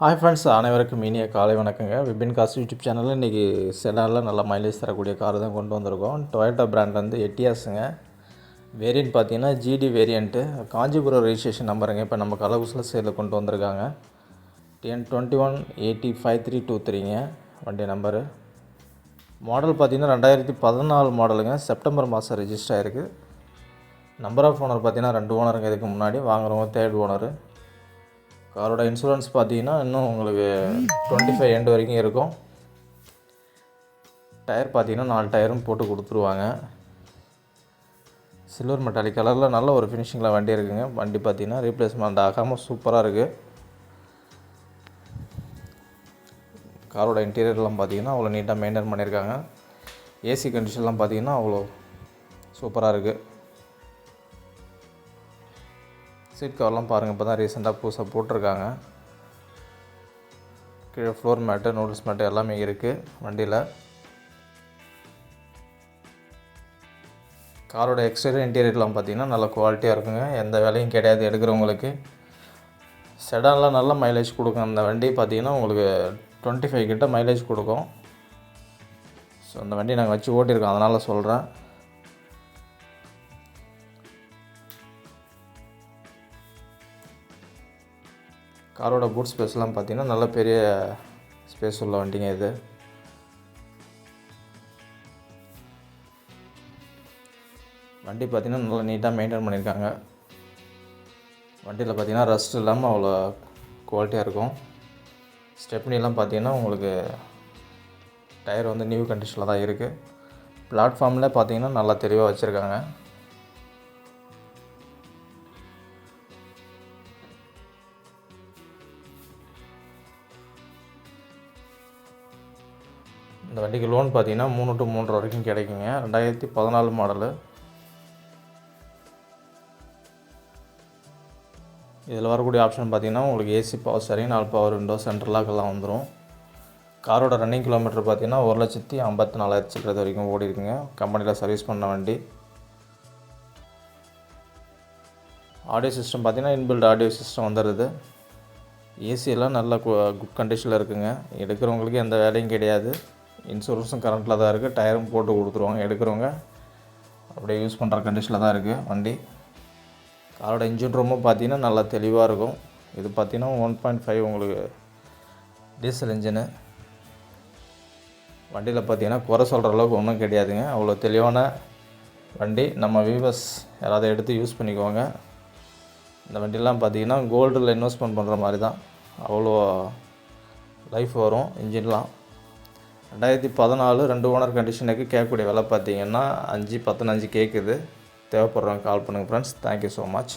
Hi friends அனைவருக்கும் இனிய காலை வணக்கங்க. விபின் காஸ் யூடியூப் சேனலில் இன்றைக்கி செடானில் நல்ல மைலேஜ் தரக்கூடிய கார் தான் கொண்டு வந்திருக்கோம். டொயேட்டோ பிராண்ட் வந்து எட்டியாஸுங்க வேரியன்ட் பார்த்தீங்கன்னா ஜிடி வேரியண்ட்டு காஞ்சிபுரம் ரெஜிஸ்ட்ரேஷன் நம்பருங்க இப்போ நம்ம கலகுசில் சேலில் கொண்டு வந்திருக்காங்க. TN twenty one eighty five three two த்ரீங்க வண்டி நம்பரு மாடல் பார்த்தீங்கன்னா ரெண்டாயிரத்தி பதினாலு மாடலுங்க செப்டம்பர் மாதம் ரெஜிஸ்டர் ஆகிருக்கு நம்பர் ஆஃப் ஓனர் பார்த்தீங்கன்னா ரெண்டு ஓனருங்க இதுக்கு முன்னாடி வாங்குறவங்க தேர்ட் ஓனரு காரோட இன்சூரன்ஸ் பார்த்தீங்கன்னா இன்னும் உங்களுக்கு டுவெண்ட்டி ஃபைவ் எண்டு வரைக்கும் இருக்கும். டயர் பார்த்தீங்கன்னா நாலு டயரும் போட்டு கொடுத்துருவாங்க. சில்வர் மெட்டாலிக் கலரில் நல்ல ஒரு ஃபினிஷிங்கில் வண்டி இருக்குங்க. வண்டி பார்த்தீங்கன்னா ரீப்ளேஸ்மெண்ட் ஆகாமல் சூப்பராக இருக்குது காரோட இன்டீரியர்லாம் பார்த்தீங்கன்னா அவ்வளோ நீட்டாக மெயின்டைன் பண்ணியிருக்காங்க. ஏசி கண்டிஷன்லாம் பார்த்தீங்கன்னா அவ்வளோ சூப்பராக இருக்குது சீட் கவர்லாம் பாருங்கள் இப்போ தான் ரீசெண்டாக புதுசாக போட்டிருக்காங்க. கீழே ஃப்ளோர் மேட்டு நூடுல்ஸ் மேட்டு எல்லாமே இருக்குது வண்டியில். காரோட எக்ஸ்டீரியர் இன்டீரியர்லாம் பார்த்திங்கன்னா நல்ல குவாலிட்டியாக இருக்குங்க. எந்த வேலையும் கிடையாது எடுக்கிறவங்களுக்கு. செடான்லாம் நல்ல மைலேஜ் கொடுக்கும். அந்த வண்டி பார்த்தீங்கன்னா உங்களுக்கு டுவெண்ட்டி ஃபைவ் கிட்ட மைலேஜ் கொடுக்கும். ஸோ அந்த வண்டி நாங்கள் வச்சு ஓட்டியிருக்கோம். அதனால் சொல்கிறேன் காரோட பூட் ஸ்பேஸ்லாம் பார்த்தீங்கன்னா நல்ல பெரிய ஸ்பேஸ் உள்ள வண்டிங்க இது. வண்டி பார்த்திங்கன்னா நல்லா நீட்டாக மெயின்டைன் பண்ணியிருக்காங்க. வண்டியில் பார்த்தீங்கன்னா ரஸ்ட் இல்லாமல் அவ்வளோ குவாலிட்டியாக இருக்கும். ஸ்டெப்னிலாம் பார்த்தீங்கன்னா உங்களுக்கு டயர் வந்து நியூ கண்டிஷனில் தான் இருக்குது பிளாட்ஃபார்மில் பார்த்தீங்கன்னா நல்லா தெளிவாக வச்சுருக்காங்க. இந்த வண்டிக்கு லோன் பார்த்தீங்கன்னா மூணு டு மூன்றரை வரைக்கும் கிடைக்குங்க. ரெண்டாயிரத்தி பதினாலு மாடலு இதில் வரக்கூடிய ஆப்ஷன் பார்த்தீங்கன்னா உங்களுக்கு ஏசி பவர் சரி நாலு பவர் விண்டோ சென்ட்ரல் லாக்கெல்லாம் வந்துடும் காரோட ரன்னிங் கிலோமீட்டர் பார்த்தீங்கன்னா ஒரு லட்சத்தி ஐம்பத்தி நாலாயிரத்தி சில்லறது வரைக்கும் ஓடி இருக்குங்க கம்பெனியில் சர்வீஸ் பண்ண வண்டி. ஆடியோ சிஸ்டம் பார்த்தீங்கன்னா இன்பில்ட் ஆடியோ சிஸ்டம் வந்துடுது ஏசியெல்லாம் நல்ல குட் கண்டிஷனில் இருக்குங்க. எடுக்கிறவங்களுக்கு எந்த வேலையும் கிடையாது. இன்சூரன்ஸும் கரண்ட்டில் தான் இருக்குது டயரும் போட்டு கொடுத்துருவாங்க எடுக்கிறவங்க. அப்படியே யூஸ் பண்ணுற கண்டிஷனில் தான் இருக்குது வண்டி. காரோட இன்ஜின் ரூமும் பார்த்தீங்கன்னா நல்லா தெளிவாக இருக்கும். இது பார்த்தீங்கன்னா ஒன் பாயிண்ட் ஃபைவ் உங்களுக்கு டீசல் இன்ஜினு வண்டியில் பார்த்தீங்கன்னா குறை சொல்கிற அளவுக்கு ஒன்றும் கிடையாதுங்க. அவ்வளோ தெளிவான வண்டி. நம்ம வியூவர்ஸ் யாராவது எடுத்து யூஸ் பண்ணிக்குவாங்க இந்த வண்டிலாம் பார்த்தீங்கன்னா கோல்டில் இன்வெஸ்ட்மெண்ட் பண்ணுற மாதிரி தான். அவ்வளோ லைஃப் வரும் இன்ஜின்லாம் ரெண்டாயிரத்தி பதினாலு ரெண்டு ஓனர் கண்டிஷனுக்கு கேட்கக்கூடிய விலை பார்த்தீங்கன்னா அஞ்சு பத்தனஞ்சு கேட்குது தேவைப்படுறவங்க கால் பண்ணுங்கள் ஃப்ரெண்ட்ஸ் தேங்க்யூ ஸோ மச்